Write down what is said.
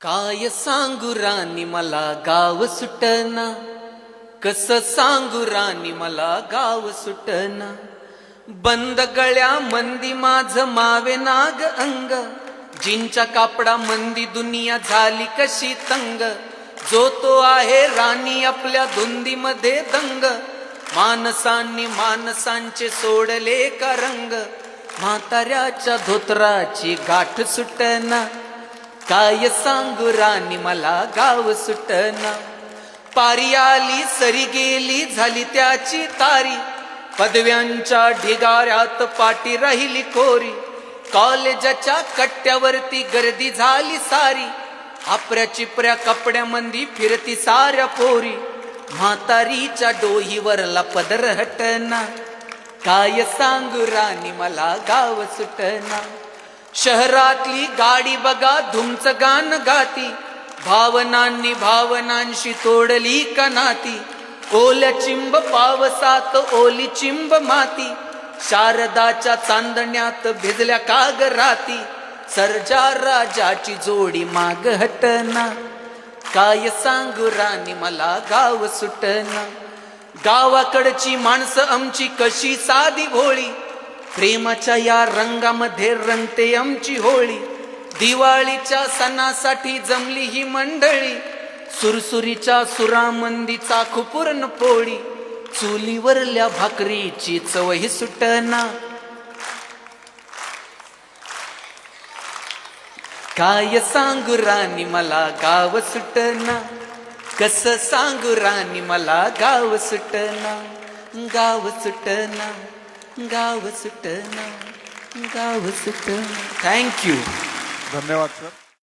काय सांगू राणी मला गाव सुटना? कस सांगू राणी मला गाव सुटना? बंद गळ्या मंदी माझ मावे नाग अंग. जिंच्या कापडा मंदी दुनिया झाली कशी तंग. जो तो आहे राणी आपल्या धुंदीमध्ये दंग. माणसांनी माणसांचे सोडले का रंग. म्हाताऱ्याच्या धोत्राची गाठ सुटना. काय सांगू राणी मला गाव सुटना. पारी आली सरी गेली झाली त्याची तारी. पदव्यांच्या ढिगाऱ्यात पाटी राहिली कोरी. कॉलेजाच्या कट्ट्यावरती गर्दी झाली सारी. आपऱ्या चिपऱ्या कपड्यामंदी फिरती साऱ्या पोरी. म्हातारीच्या डोहीवरला पदर हटना काय सांगू राणी मला गाव सुटना. शहरातली गाडी बघा धुमचं गान गाती. भावनांनी भावनांशी तोडली का नाती ओल्या चिंब पावसात ओली चिंब माती. शारदाच्या चांदण्यात भिजल्या काग राती. सर्जा राजाची जोडी माग हटना. काय सांगू राणी मला गाव सुटना. गावाकडची माणसं आमची कशी साधी भोळी. प्रेमाच्या या रंगामध्ये रंगते आमची होळी. दिवाळीच्या सणासाठी जमली ही मंडळी. सुरसुरीच्या सुरामंदीचा खुपूर्ण पोळी. चुलीवरल्या भाकरीची चवही सुटना. काय सांगू राणी मला गाव सुटना. कस सांगू राणी मला गाव सुटना. गाव सुटना. गाव सुटना गाव सुटना थँक्यू धन्यवाद सर